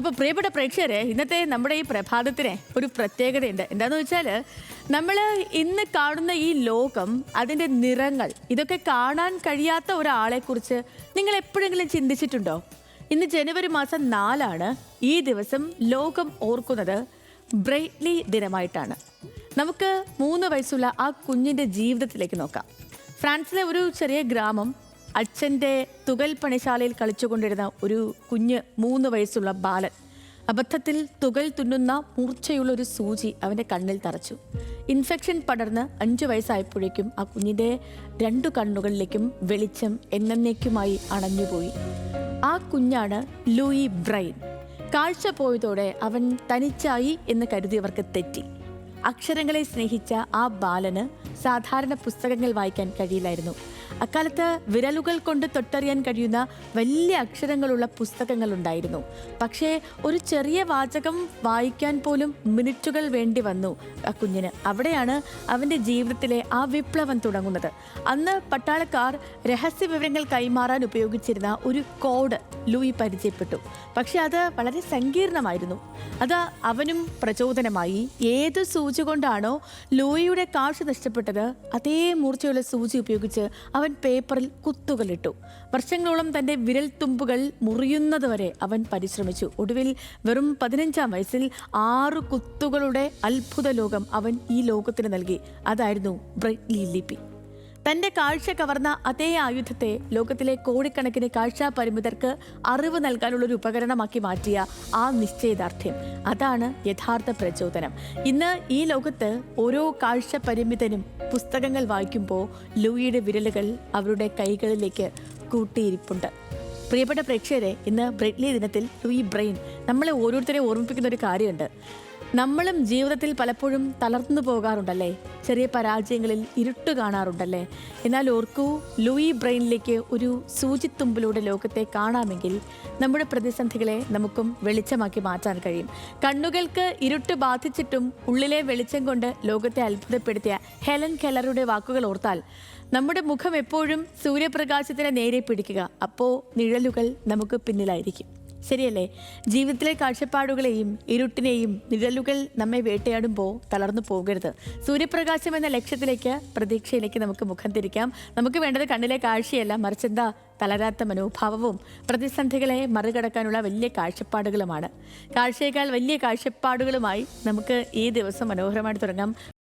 അപ്പോൾ പ്രിയപ്പെട്ട പ്രേക്ഷകരെ ഇന്നത്തെ നമ്മുടെ ഈ പ്രഭാതത്തിന് ഒരു പ്രത്യേകതയുണ്ട്. എന്താന്ന് വെച്ചാൽ നമ്മൾ ഇന്ന് കാണുന്ന ഈ ലോകം അതിന്റെ നിറങ്ങൾ ഇതൊക്കെ കാണാൻ കഴിയാത്ത ഒരാളെക്കുറിച്ച് നിങ്ങൾ എപ്പോഴെങ്കിലും ചിന്തിച്ചിട്ടുണ്ടോ? ഇന്ന് ജനുവരി മാസം നാലാണ് ഈ ദിവസം ലോകം ഓർക്കുന്നത് ബ്രൈറ്റ്ലി ദിനമായിട്ടാണ്. നമുക്ക് മൂന്ന് വയസ്സുള്ള ആ കുഞ്ഞിന്റെ ജീവിതത്തിലേക്ക് നോക്കാം. ഫ്രാൻസിലെ ഒരു ചെറിയ ഗ്രാമം അച്ഛന്റെ തുകൽ പണിശാലയിൽ കളിച്ചുകൊണ്ടിരുന്ന ഒരു കുഞ്ഞ് മൂന്ന് വയസ്സുള്ള ബാലൻ അബദ്ധത്തിൽ തുകൽ തുന്നുന്ന മൂർച്ചയുള്ള ഒരു സൂചി അവന്റെ കണ്ണിൽ തറച്ചു. ഇൻഫെക്ഷൻ പടർന്ന് അഞ്ചു വയസ്സായപ്പോഴേക്കും ആ കുഞ്ഞിന്റെ രണ്ടു കണ്ണുകളിലേക്കും വെളിച്ചം എന്നേക്കുമായി അണഞ്ഞുപോയി. ആ കുഞ്ഞാണ് ലൂയി ബ്രൈൻ. കാഴ്ച പോയതോടെ അവൻ തനിച്ചായി എന്ന് കരുതിയവർക്ക് തെറ്റി. അക്ഷരങ്ങളെ സ്നേഹിച്ച ആ ബാലന് സാധാരണ പുസ്തകങ്ങൾ വായിക്കാൻ കഴിയില്ലായിരുന്നു. അക്കാലത്ത് വിരലുകൾ കൊണ്ട് തൊട്ടറിയാൻ കഴിയുന്ന വലിയ അക്ഷരങ്ങളുള്ള പുസ്തകങ്ങൾ ഉണ്ടായിരുന്നു പക്ഷേ ഒരു ചെറിയ വാചകം വായിക്കാൻ പോലും മിനിറ്റുകൾ വേണ്ടി വന്നു ആ കുഞ്ഞിന്. അവിടെയാണ് അവന്റെ ജീവിതത്തിലെ ആ വിപ്ലവം തുടങ്ങുന്നത്. അന്ന് പട്ടാളക്കാർ രഹസ്യ വിവരങ്ങൾ കൈമാറാൻ ഉപയോഗിച്ചിരുന്ന ഒരു കോഡ് ലൂയി പരിചയപ്പെട്ടു. പക്ഷെ അത് വളരെ സങ്കീർണമായിരുന്നു. അത് അവനും പ്രചോദനമായി. ഏത് സൂചി കൊണ്ടാണോ ലൂയിയുടെ കാഴ്ച നഷ്ടപ്പെട്ടത് അതേ മൂർച്ചയുള്ള സൂചി ഉപയോഗിച്ച് അവൻ പേപ്പറിൽ കുത്തുകളിട്ടു. വർഷങ്ങളോളം തന്റെ വിരൽത്തുമ്പുകൾ മുറിയുന്നതുവരെ അവൻ പരിശ്രമിച്ചു. ഒടുവിൽ വെറും പതിനഞ്ചാം വയസ്സിൽ ആറ് കുത്തുകളുടെ അത്ഭുത ലോകം അവൻ ഈ ലോകത്തിന് നൽകി. അതായിരുന്നു ബ്രൈറ്റ്ലി ലിപി തന്റെ കാഴ്ച കവർന്ന അതേ ആയുധത്തെ ലോകത്തിലെ കോടിക്കണക്കിന് കാഴ്ചാ പരിമിതർക്ക് അറിവ് നൽകാനുള്ള ഒരു ഉപകരണമാക്കി മാറ്റിയ ആ നിശ്ചയദാർഢ്യം. അതാണ് യഥാർത്ഥ പ്രചോദനം. ഇന്ന് ഈ ലോകത്ത് ഓരോ കാഴ്ച പരിമിതനും പുസ്തകങ്ങൾ വായിക്കുമ്പോൾ ലൂയിയുടെ വിരലുകൾ അവരുടെ കൈകളിലേക്ക് കൂട്ടിയിരിപ്പുണ്ട്. പ്രിയപ്പെട്ട പ്രേക്ഷകരെ ഇന്ന് ബ്രെഡ്ലി ദിനത്തിൽ ലൂയി ബ്രെയിൻ നമ്മളെ ഓരോരുത്തരെ ഓർമ്മിപ്പിക്കുന്ന ഒരു കാര്യമുണ്ട്. നമ്മളും ജീവിതത്തിൽ പലപ്പോഴും തളർന്നു പോകാറുണ്ടല്ലേ? ചെറിയ പരാജയങ്ങളിൽ ഇരുട്ട് കാണാറുണ്ടല്ലേ? എന്നാൽ ഓർക്കൂ ലൂയി ബ്രെയിനിലേക്ക് ഒരു സൂചിത്തുമ്പിലൂടെ ലോകത്തെ കാണാമെങ്കിൽ നമ്മുടെ പ്രതിസന്ധികളെ നമുക്കും വെളിച്ചമാക്കി മാറ്റാൻ കഴിയും. കണ്ണുകൾക്ക് ഇരുട്ട് ബാധിച്ചിട്ടും ഉള്ളിലെ വെളിച്ചം കൊണ്ട് ലോകത്തെ അത്ഭുതപ്പെടുത്തിയ ഹെലൻ കെല്ലറുടെ വാക്കുകൾ ഓർത്താൽ നമ്മുടെ മുഖം എപ്പോഴും സൂര്യപ്രകാശത്തിന് നേരെ പിടിക്കുക. അപ്പോൾ നിഴലുകൾ നമുക്ക് പിന്നിലായിരിക്കും. ശരിയല്ലേ? ജീവിതത്തിലെ കാഴ്ചപ്പാടുകളെയും ഇരുട്ടിനെയും നിഴലുകൾ നമ്മെ വേട്ടയാടുമ്പോൾ തളർന്നു പോകരുത്. സൂര്യപ്രകാശം എന്ന ലക്ഷ്യത്തിലേക്ക് പ്രതീക്ഷയിലേക്ക് നമുക്ക് മുഖം തിരിക്കാം. നമുക്ക് വേണ്ടത് കണ്ണിലെ കാഴ്ചയല്ല മറിച്ച് എന്താ? തളരാത്ത മനോഭാവവും പ്രതിസന്ധികളെ മറികടക്കാനുള്ള വലിയ കാഴ്ചപ്പാടുകളുമാണ്. കാഴ്ചയേക്കാൾ വലിയ കാഴ്ചപ്പാടുകളുമായി നമുക്ക് ഈ ദിവസം മനോഹരമായിട്ട് തുടങ്ങാം.